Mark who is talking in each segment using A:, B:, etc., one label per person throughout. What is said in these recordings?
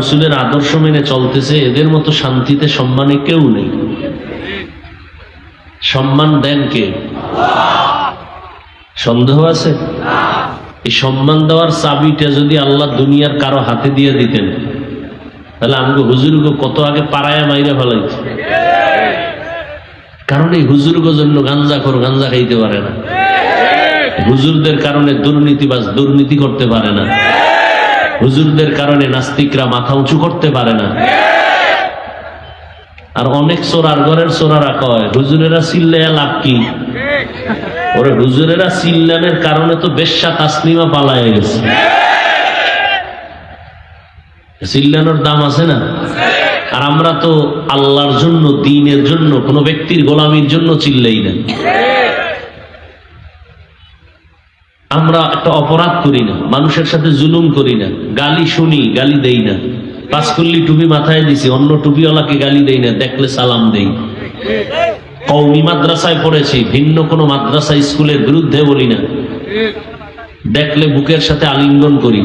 A: রসুলের আদর্শ মেনে চলতেছে, এদের মতো শান্তিতে সম্মানে কেউ নেই। সম্মান দেন কে? সন্দেহ আছে? এই সম্মান দেওয়ার চাবিটা যদি আল্লাহ দুনিয়ার কারও হাতে দিয়ে দিতেন, তাহলে আমাকে হুজুরকে কত আগে পাড়ায় মাইরে ফেলাইছে। কারণ এই হুজুরগো জন্য গাঞ্জা কর গাঞ্জা খাইতে পারে না। হুজুরদের কারণে দুর্নীতিবাজ দুর্নীতি করতে পারে না। হুজুরদের কারণে নাস্তিকরা মাথা উঁচু করতে পারে না। আর অনেক চোরার ঘরের চোরারা কয়, হুজুরেরা চিল্লে লাভ কি? ওরে, হুজুরেরা চিল্লানের কারণে তো বেশ্যা তাসলিমা পালায় গেছে। চিল্লানোর দাম আছে না? আর আমরা তো আল্লাহর জন্য, দিনের জন্য, কোনো ব্যক্তির গোলামির জন্য চিল্লাই না। আমরা একটা অপরাধ করি না, মানুষের সাথে জুলুম করি না, গালি শুনি, গালি দেই না। পাঁচকুল্লি টুপি মাথায় দিছি, অন্য টুপিওয়ালাকে গালি দেই না, দেখলে সালাম দেই। কৌমি মাদ্রাসায় পড়েছি, ভিন্ন কোনো মাদ্রাসা স্কুলের বিরুদ্ধে বলি না। দেখলে বুকের সাথে আলিঙ্গন করি।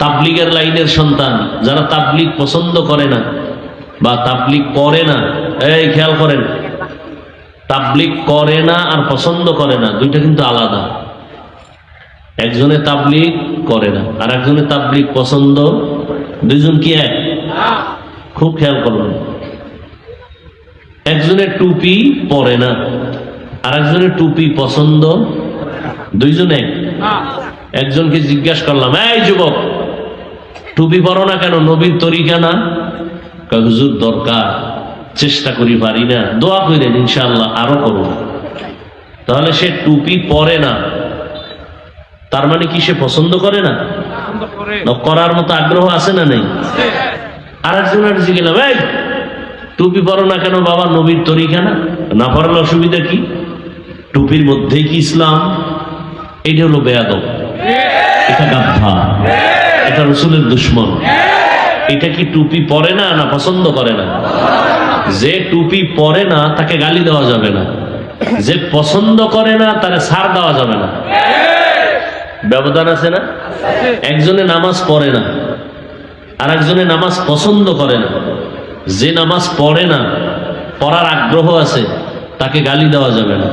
A: তাবলিগের লাইনের সন্তান, যারা তাবলিগ পছন্দ করে না বা তাবলিগ করে না, এই খেয়াল করেন, তাবলিগ করে না আর পছন্দ করে না, দুইটা কিন্তু আলাদা। একজনে তাবলিগ করে না আর একজনে তাবলিগ পছন্দ দুইজন কি এক? খুব খেয়াল করবেন একজনের টুপি পরে না আর একজনের টুপি পছন্দ দুইজনে একজনকে জিজ্ঞাসা করলাম, এই যুবক, টুপি পরো না কেন? নবীর তরিকা না? হুজুর, দরকার। চেষ্টা করি, পারি না। দোয়া করেন ইনশাল্লাহ আরও করব। তাহলে সে টুপি পরে না তার মানে কি সে পছন্দ করে না? করার মতো আগ্রহ আছে না নেই? আর একজনের জিজ্ঞেলাম এই, টুপি পরো না কেন বাবা? নবীর তরিকা না? না পড়ালে অসুবিধা কি? টুপির মধ্যেই কি ইসলাম? এটা হলো বেয়াদব। এটা গাধা এটা রসুলের দুশ্মন। এটা কি টুপি পরে না না পছন্দ করে না? যে টুপি পরে না, তাকে গালি দেওয়া যাবে না। যে পছন্দ করে না, তারে ছাড় দেওয়া যাবে না। ব্যবধান আছে না? একজনে নামাজ পড়ে না আর একজনে নামাজ পছন্দ করে না। যে নামাজ পড়ে না, পড়ার আগ্রহ আছে, তাকে গালি দেওয়া যাবে না।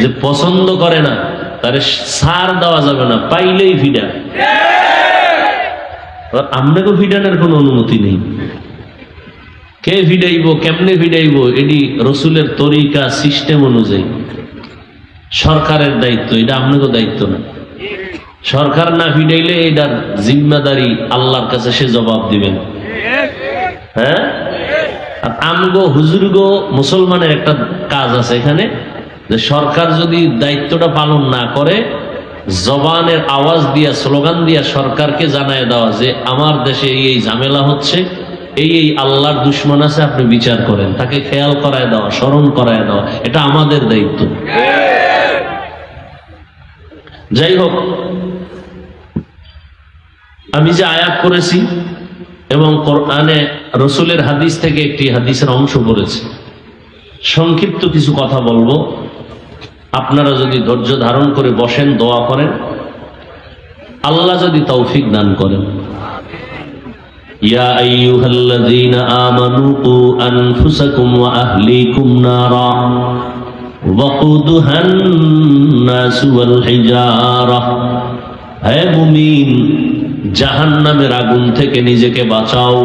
A: যে পছন্দ করে না, তারে সার দেওয়া যাবে না, পাইলেই ফিডা আপনাকে ফিডানের কোনো অনুমতি নেই। কে ফিডাইব কেমনে ফিডাইব এটি রসুলের তরিকা, সিস্টেম অনুযায়ী। সরকারের দায়িত্ব, এটা আপনাকে দায়িত্ব না। সরকার না ফিডাইলে এটার জিম্মাদারি আল্লাহর কাছে সে জবাব দিবেন হ্যাঁ? আর আমগো, হুজুরগো, মুসলমানের একটা কাজ আছে এখানে, যে সরকার যদি দায়িত্বটা পালন না করে, জবানের আওয়াজ দিয়া, স্লোগান দিয়া সরকারকে জানায় দেওয়া যে আমার দেশে এই এই ঝামেলা হচ্ছে, এই এই আল্লাহর দুশ্মন আছে, আপনি বিচার করেন। তাকে খেয়াল করায় দেওয়া, স্মরণ করায় দেওয়া, এটা আমাদের দায়িত্ব। যাই হোক আমি যে আয়াত করেছি এবং কোরআনে রসুলের হাদিস থেকে একটি হাদিসের অংশ পড়েছি। সংক্ষিপ্ত কিছু কথা বলব। আপনারা যদি ধৈর্য ধারণ করে বসেন, দোয়া করেন। আল্লাহ যদি তৌফিক দান করেন। ইয়া হে মুমিন জাহান্নামের আগুন থেকে নিজেকে বাঁচাও।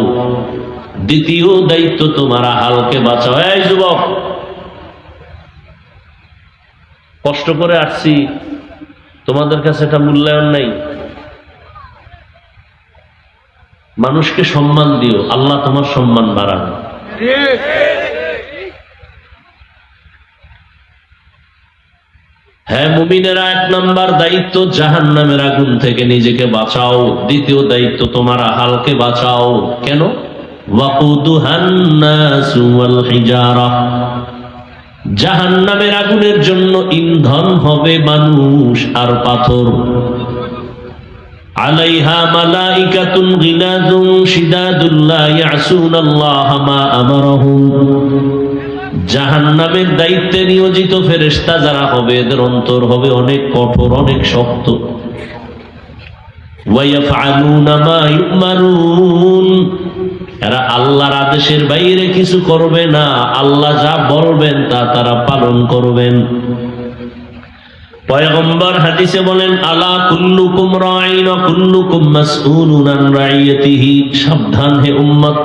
A: দ্বিতীয় দায়িত্ব তোমার হালকে বাঁচাও। এই যুবক, কষ্ট করে আসছি। তোমাদের কাছে এটা মূল্যায়ন নাই। মানুষকে সম্মান দিও। আল্লাহ তোমার সম্মান বাড়াবে হ্যাঁ মুমিনেরা এক নাম্বার দায়িত্ব জাহান নামের আগুন থেকে নিজেকে বাঁচাও। দ্বিতীয় দায়িত্ব তোমার হালকে বাঁচাও। কেন? জাহান নামের আগুনের জন্য ইন্ধন হবে মানুষ আর পাথর। আলাইহা মালাইকাতুন গিলাদুন জাহান্নামের দায়িত্বে নিয়োজিত ফেরেশতা যারা হবে, এদের অন্তর হবে অনেক কঠোর, অনেক শক্ত। মা ইউমারুন। আদেশের বাইরে কিছু করবে না। আল্লাহ যা বলবেন তা তারা পালন করবেন। পয়গম্বর হাদিসে বলেন, আলা কুল্লুকুম রাইন সাবধান হে উম্মত,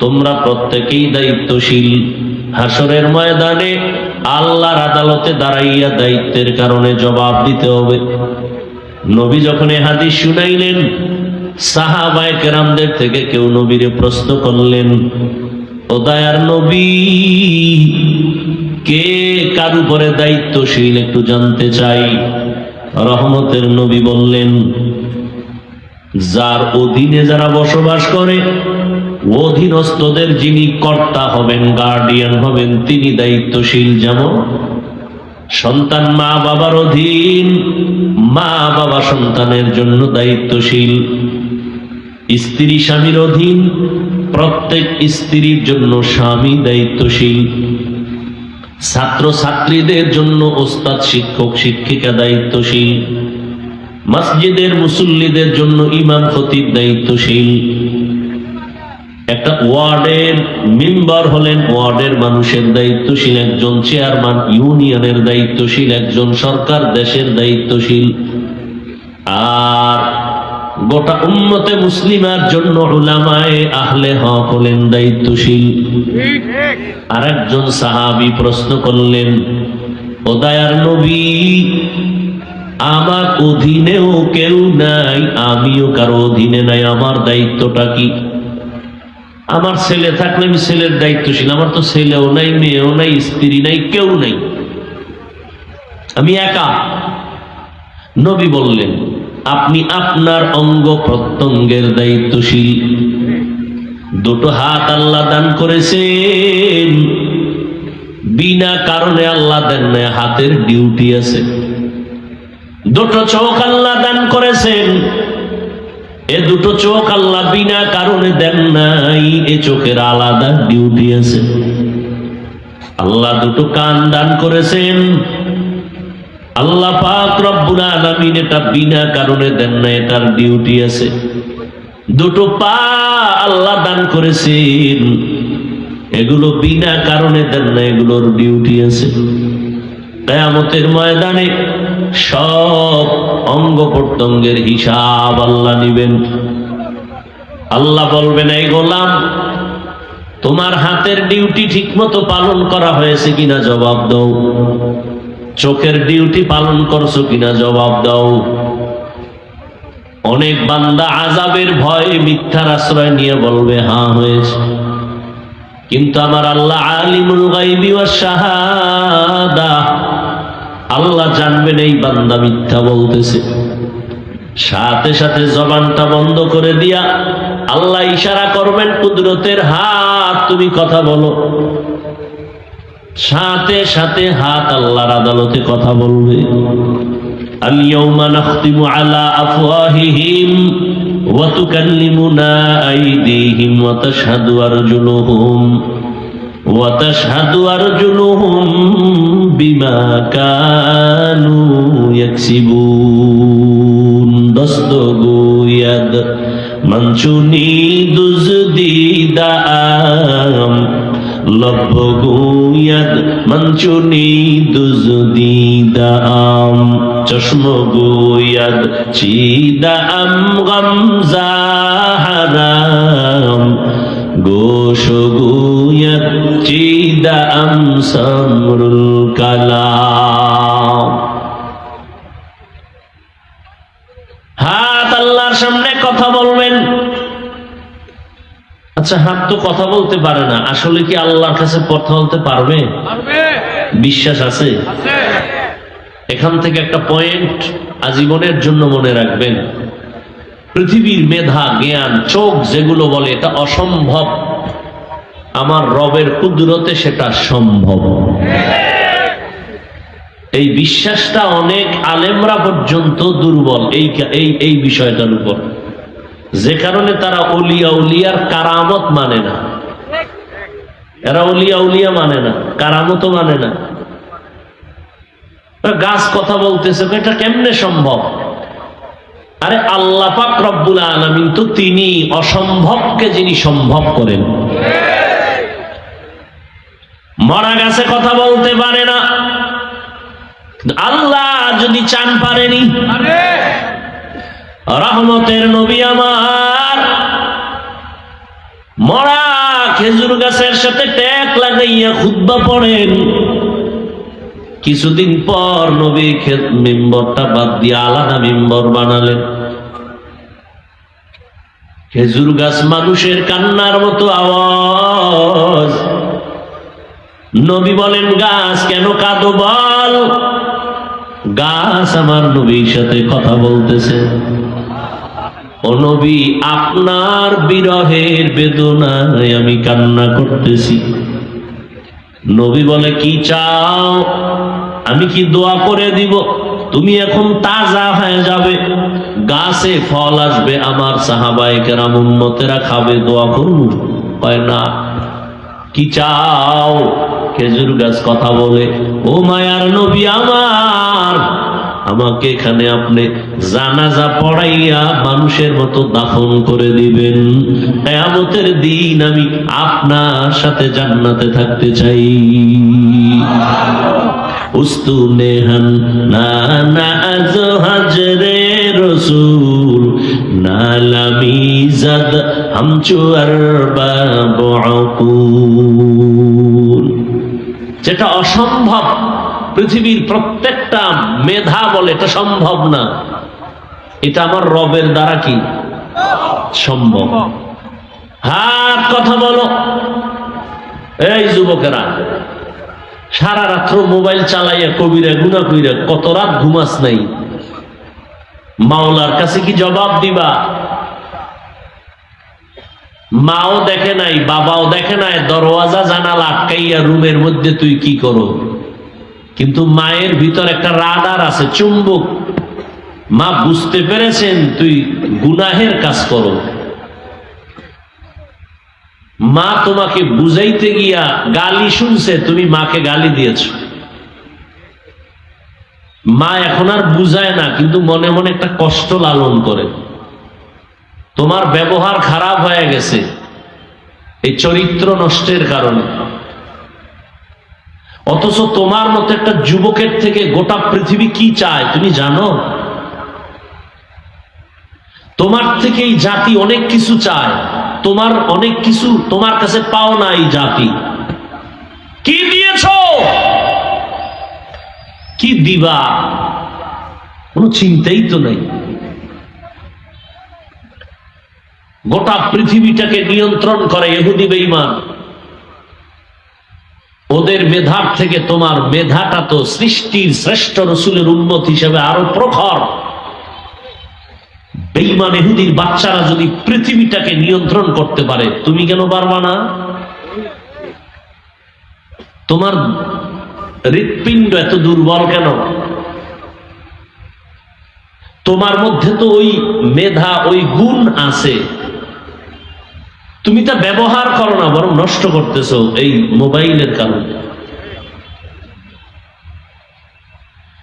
A: তোমরা প্রত্যেকেই দায়িত্বশীল। হাসরের ময়দানে আল্লাহর আদালতে দাঁড়াইয়া দায়িত্বের কারণে জবাব দিতে হবে। নবী যখন হাদিস শুনাইলেন, সাহাবায়ে কেরামদের থেকে কেউ নবীরে প্রশ্ন করলেন, ও দয়ার নবী, কে কার উপরে দায়িত্বশীল একটু জানতে চাই? রহমতের নবী বললেন যার অধীনে যারা বসবাস করে, অধীনস্থদের যিনি কর্তা হবেন গার্ডিয়ান হবেন, তিনি দায়িত্বশীল যেমন সন্তান মা বাবার অধীন মা বাবা সন্তানের জন্য দায়িত্বশীল। স্ত্রী স্বামীর অধীন, প্রত্যেক স্ত্রীর জন্য স্বামী দায়িত্বশীল। ছাত্র ছাত্রীদের জন্য ওস্তাদ, শিক্ষক, শিক্ষিকা দায়িত্বশীল। মসজিদের মুসল্লিদের জন্য ইমাম খতিব দায়িত্বশীল। একটা ওয়ার্ডের মেম্বার হলেন ওয়ার্ডের মানুষের দায়িত্বশীল একজন, চেয়ারম্যান ইউনিয়নের দায়িত্বশীল একজন, সরকার দেশের দায়িত্বশীল। আর গোটা উম্মতে মুসলিমার জন্য উলামায়ে আহলে হক হলেন দায়িত্বশীল। আর একজন সাহাবি প্রশ্ন করলেন ওদায়ার নবী আমার অধীনেও কেউ নাই, আমিও কারও অধীনে নাই, আমার দায়িত্বটা কি? আমার ছেলে থাকলে আমি ছেলের দায়িত্বশীল, আমার তো ছেলেও নাই, মেয়েও নাই, স্ত্রী নাই, কেউ নাই। আমি একা। নবী বললেন, আপনি আপনার অঙ্গ প্রত্যঙ্গের দায়িত্বশীল। দুটো হাত আল্লাহ দান করেছেন। বিনা কারণে আল্লাহ দেন হাতের ডিউটি আছে। দুটো চোখ আল্লাহ দান করেছেন। এ দুটো চোখ আল্লাহ বিনা কারণে দেন নাই, এ চোখের আলাদা ডিউটি আছে। আল্লাহ দুটো কান দান করেছেন। আল্লাহ পাক রব্বুল আলামিন এটা বিনা কারণে দেন না এটার ডিউটি আছে। দুটো পা আল্লাহ দান করেছেন। এগুলো বিনা কারণে দেন না এগুলোর ডিউটি আছে। কেয়ামতের ময়দানে সব অঙ্গ প্রত্যঙ্গের হিসাব আল্লাহ নিবেন আল্লাহ বলবেন, এই গোলাম, তোমার হাতের ডিউটি ঠিকমতো পালন করা হয়েছে কিনা জবাব দাও। চোখের ডিউটি পালন করছ কিনা জবাব দাও। অনেক বান্দা আজাবের ভয়ে মিথ্যার আশ্রয় নিয়ে বলবে হা হয়েছে। কিন্তু আমার আল্লাহ আলিমুল গাইবি ওয়াস শাহাদা আল্লাহ জানবেন এই বান্দা মিথ্যা বলতেছে সাথে সাথে জবানটা বন্ধ করে দিয়া আল্লাহ ইশারা করবেন কুদরতের হাত তুমি কথা বলো সাথে সাথে হাত আল্লাহর আদালতে কথা বলবে اليوم نختم على أفواههم وتكلمنا أيديهم وتشهد أرجلهم وتشهد أرجلهم বিমা কানু ইয়াকসিবুন। দস্তগু ইয়াদ মানচুনি দুজদি দাম লব্বগু ইয়াদ মানচুনি দুজদি দাম চিদাম চিদাম সামরুল কালাম। হাত আল্লাহর সামনে কথা বলবেন। আচ্ছা হাত তো কথা বলতে পারে না। আসলে কি আল্লাহর কাছে কথা বলতে পারবে? বিশ্বাস আছে। এখান থেকে একটা পয়েন্ট আজীবনের জন্য মনে রাখবেন। পৃথিবীর মেধা জ্ঞান চোখ যেগুলো বলে এটা অসম্ভব। আমার রবের কুদরতে সেটা সম্ভব। এই বিশ্বাসটা অনেক আলেমরা পর্যন্ত দুর্বল, এই এই বিষয়টার উপর। যে কারণে তারা অলিয়া উলিয়ার কারামত মানে না। এরা অলিয়া উলিয়া মানে না, কারামতও মানে না। গাছ কথা বলতেছে এটা কেমনে সম্ভব? আরে আল্লাহ পাক রব্বুল আলামিন তো তিনি অসম্ভবকে যিনি সম্ভব করেন। মরা গাছে কথা বলতে পারে না। আল্লাহ যদি চান পারেনি, রহমতের নবী আমার, মরা খেজুর গাছের সাথে ট্যাক লাগাইয়া খুদ্া পড়েন। কিছুদিন পর নবী মেম্বরটা বাদ দিয়ে আলাদা মেম্বর বানালেন। খেজুর গাছ মানুষের কান্নার মতো আওয়াজ। নবী বলেন, গাছ কেন কাঁদো বল? গাছ আমার নবীর সাথে কথা বলতেছে। ও নবী, আপনার বিরহের বেদনায় আমি কান্না করতেছি। নবী বলে, কি চাও? আমি কি দোয়া করে দিব? তুমি এখন তাজা হয়ে যাবে। গাছে ফল আসবে, আমার কেরাম উন্নতেরা খাবে, দোয়া করুন। হয় না। কি চাও? খেজুর গাছ কথা বলে, ও মায়ার নবী আমার, আমাকে এখানে আপনি জানাজা পড়াইয়া মানুষের মতো দাফন করে দিবেন। কেয়ামতের দিন আমি আপনার সাথে জান্নাতে থাকতে চাই। উস্তু নেহান না না আজ হাজরে রসুল যেটা অসম্ভব, পৃথিবীর প্রত্যেকটা মেধা বলে এটা সম্ভব না। এটা আমার রবের দ্বারা কি? সম্ভব। হাত কথা বলো। এই যুবকেরা, সারা রাত্র মোবাইল চালাইয়া কবিরা গুনা কইরা কত রাত ঘুমাস নাই? মাওলার কাছে কি জবাব দিবা? মাও দেখে নাই, বাবাও দেখে নাই, দরওয়াজা, জানালা আটকাইয়া রুমের মধ্যে তুই কি করো? কিন্তু মায়ের ভিতর একটা রাডার আছে, চুম্বক। মা বুঝতে পেরেছেন তুই গুনাহের কাজ করো। মা তোমাকে বুঝাইতে গিয়া গালি শুনছে, তুমি মাকে গালি দিয়েছ। মা এখন আর বুঝায় না, কিন্তু মনে মনে একটা কষ্ট লালন করে। তোমার ব্যবহার খারাপ হয়ে গেছে। এই চরিত্র নষ্টের কারণে। অথচ তোমার মতো একটা যুবকের থেকে গোটা পৃথিবী কি চায়, তুমি জানো? তোমার থেকে এই জাতি অনেক কিছু চায়। তোমার অনেক কিছু তোমার কাছে পাও না এই জাতি। কি কি দিবা? কোনো চিন্তাই তো নেই। গোটা পৃথিবীটাকে নিয়ন্ত্রণ করে এহুদি বেঈমান। ওদের মেধার থেকে তোমার মেধাটা তো সৃষ্টির শ্রেষ্ঠ রসুলের উন্নত হিসেবে আরও প্রখর। বেইমান এহুদির বাচ্চারা যদি পৃথিবীটাকে নিয়ন্ত্রণ করতে পারে, তুমি কেন পারবা না? তোমার হৃৎপিণ্ড এত দুর্বল কেন? তোমার মধ্যে তো ওই মেধা ওই গুণ আছে। তুমি তা ব্যবহার করো না বরং নষ্ট করতেছো এই মোবাইলের কারণে।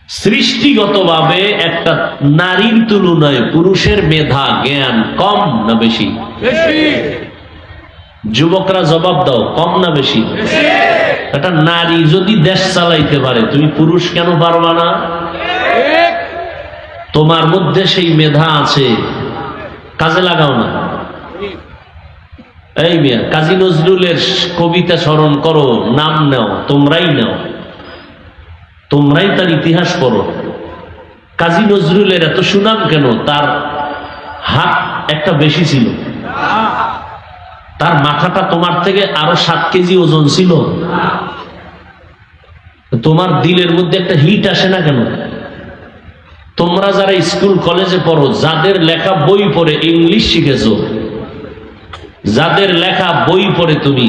A: সৃষ্টিগতভাবে একটা নারীর তুলনায় পুরুষের মেধা জ্ঞান কম না বেশি? যুবকরা জবাব দাও কম না বেশি। একটা নারী যদি দেশ চালাইতে পারে, তুমি পুরুষ কেন পারবা না? তোমার মধ্যে সেই মেধা আছে। কাজে লাগাও না। এই মিয়া, কাজী নজরুলের কবিতা স্মরণ করো, নাম নাও, তোমরাই নাও। তোমরাই তার ইতিহাস পড়ো। কাজী নজরুলের এত সুনাম কেন? তার হাত একটা বেশি ছিল। তার মাথাটা তোমার থেকে আরও সাত কেজি ওজন ছিল। তোমার দিলের মধ্যে একটা হিট আসে না কেন? তোমরা যারা স্কুল কলেজে পড়ো, যাদের লেখা বই পড়ে ইংলিশ শিখেছো, যাদের লেখা বই পড়ে তুমি,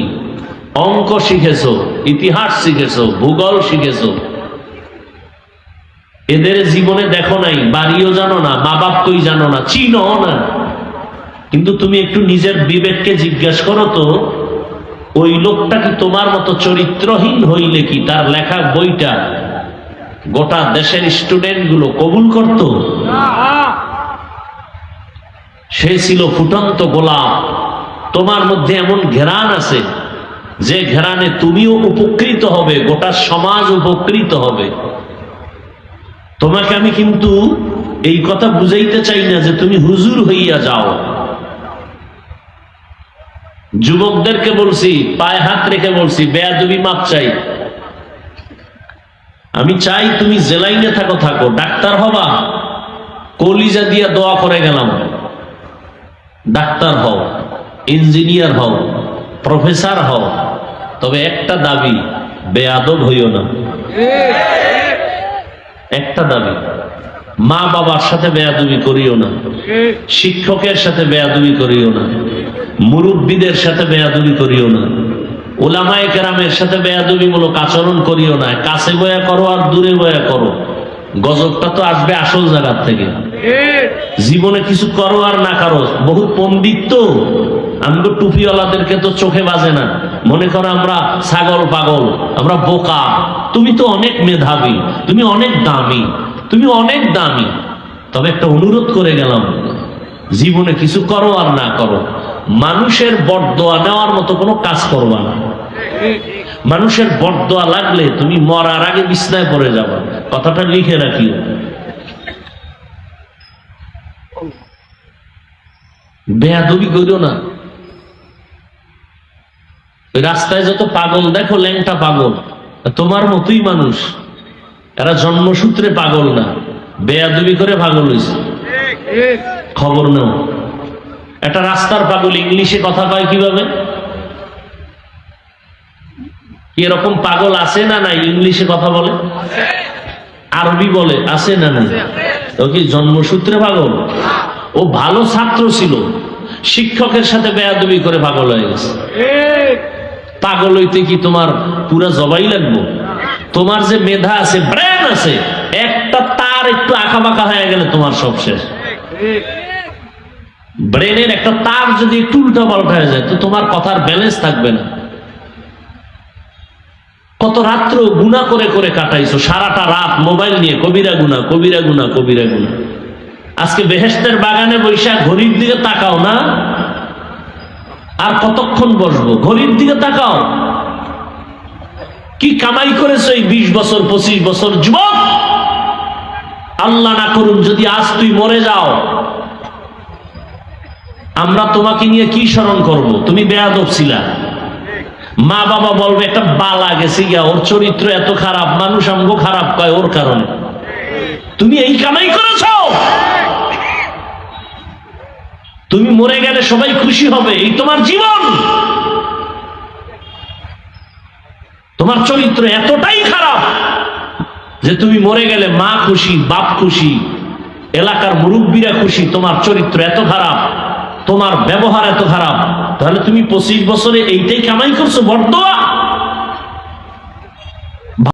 A: অঙ্ক শিখেছো, ইতিহাস শিখেছো, ভূগোল শিখেছো, এদের জীবনে দেখো নাই, বাড়িও জানো না মা বাপ কই জানো না চিনো না। কিন্তু তুমি একটু নিজের বিবেককে জিজ্ঞাসা করো তো, ওই লোকটা কি তোমার মতো চরিত্রহীন হইলে কি তার লেখা বইটা গোটা দেশের স্টুডেন্টগুলো কবুল করতো? সে ছিল ফুটন্ত গোলাপ। তোমার মধ্যে এমন ঘেরান আছে, যে ঘেরানে তুমিও উপকৃত হবে, গোটা সমাজ উপকৃত হবে। তোমাকে আমি কিন্তু এই কথা বুঝাইতে চাই না যে তুমি হুজুর হইয়া যাও। যুবকদেরকে বলছি, পায়ে হাত রেখে বলছি, বেয়াদবি মাপ চাই। আমি চাই তুমি জেলাইনে থাকো থাকো। ডাক্তার হবা, কলিজা দিয়া দোয়া করে গেলাম। ডাক্তার হও, ইঞ্জিনিয়ার হও, প্রফেসর হও। তবে একটা দাবি, বেয়াদব হইও না। একটা দাবি মা বাবার সাথে বেয়াদবি করিও না। শিক্ষকের সাথে বেয়াদবি করিও না। মুরব্বীদের সাথে বেয়াদবি করিও না। ওলামায় কেরামের সাথে বেয়াদবিমূলক আচরণ করিও না। কাছে বয়া করো আর দূরে বয়া করো। গজবটা তো আসবে আসল জায়গার থেকে। জীবনে কিছু করো আর না করো। বহু পণ্ডিত তো। আমি তো টুপিওয়ালাদেরকে তো চোখে বাজে না। মনে করো আমরা ছাগল পাগল, আমরা বোকা। তুমি তো অনেক মেধাবী, তুমি অনেক দামি, তুমি অনেক দামি। তবে একটা অনুরোধ করে গেলাম, জীবনে কিছু করো আর না করো। মানুষের বটদোয়া নেওয়ার মতো কোনো কাজ করবা না। মানুষের বটদোয়া লাগলে তুমি মরার আগে বিছনায় পড়ে যাবা। কথাটা লিখে রাখিও। বেয়াদবি করিও না। রাস্তায় যত পাগল, দেখো ল্যাংটা পাগল। তোমার মতোই মানুষ। এরা জন্মসূত্রে পাগল না। বেয়াদবি করে পাগল হয়েছে খবর নেও। একটা রাস্তার পাগল ইংলিশে কথা কয় কীভাবে? এরকম পাগল আছে না নাই ইংলিশে কথা বলে? আরবি বলে, আছে না নাই? ও কি জন্মসূত্রে পাগল? ও ভালো ছাত্র ছিল, শিক্ষকের সাথে বেয়াদবি করে পাগল হয়ে গেছে। পাগল হইতে কি তোমার পুরা জবাই লাগবো? তোমার যে মেধা আছে, ব্রেন আছে, একটা তার একটু আঁকা বাঁকা হয়ে গেলে তোমার সব শেষ। ব্রেনের একটা তার যদি একটু উল্টা পাল্টা হয়ে যায়, তো তোমার কথার ব্যালেন্স থাকবে না। কত রাত্র গুণা করে করে কাটাইছো, সারাটা রাত মোবাইল নিয়ে, কবিরা গুণা কবিরা গুণা কবিরা গুণা আজকে বেহেস্তের বাগানে বৈশাখ, ঘড়ির দিকে তাকাও না। আর কতক্ষণ বসবো? ঘড়ির দিকে তাকাও। কি কামাই করেছ এই বিশ বছর, পঁচিশ বছর, যুবক? আল্লাহ না করুন, যদি আজ তুই মরে যাও আমরা তোমাকে নিয়ে কি স্মরণ করব? তুমি বেয়াদব ছিলা। মা বাবা বলবে, একটা বালা গেছে গিয়া, ওর চরিত্র এত খারাপ, মানুষ আমগো খারাপ কয়, ওর কারণে। তুমি এই কামাই করেছ? তুমি মরে গেলে সবাই খুশি হবে, এই তোমার জীবন। তোমার চরিত্র এতটাই খারাপ যে তুমি মরে গেলে মা খুশি, বাপ খুশি, এলাকার মুরব্বীরা খুশি, তোমার চরিত্র এত খারাপ। তোমার ব্যবহার এত খারাপ। তাহলে তুমি পঁচিশ বছরে এইটাই কামাই করছ বর্দোয়া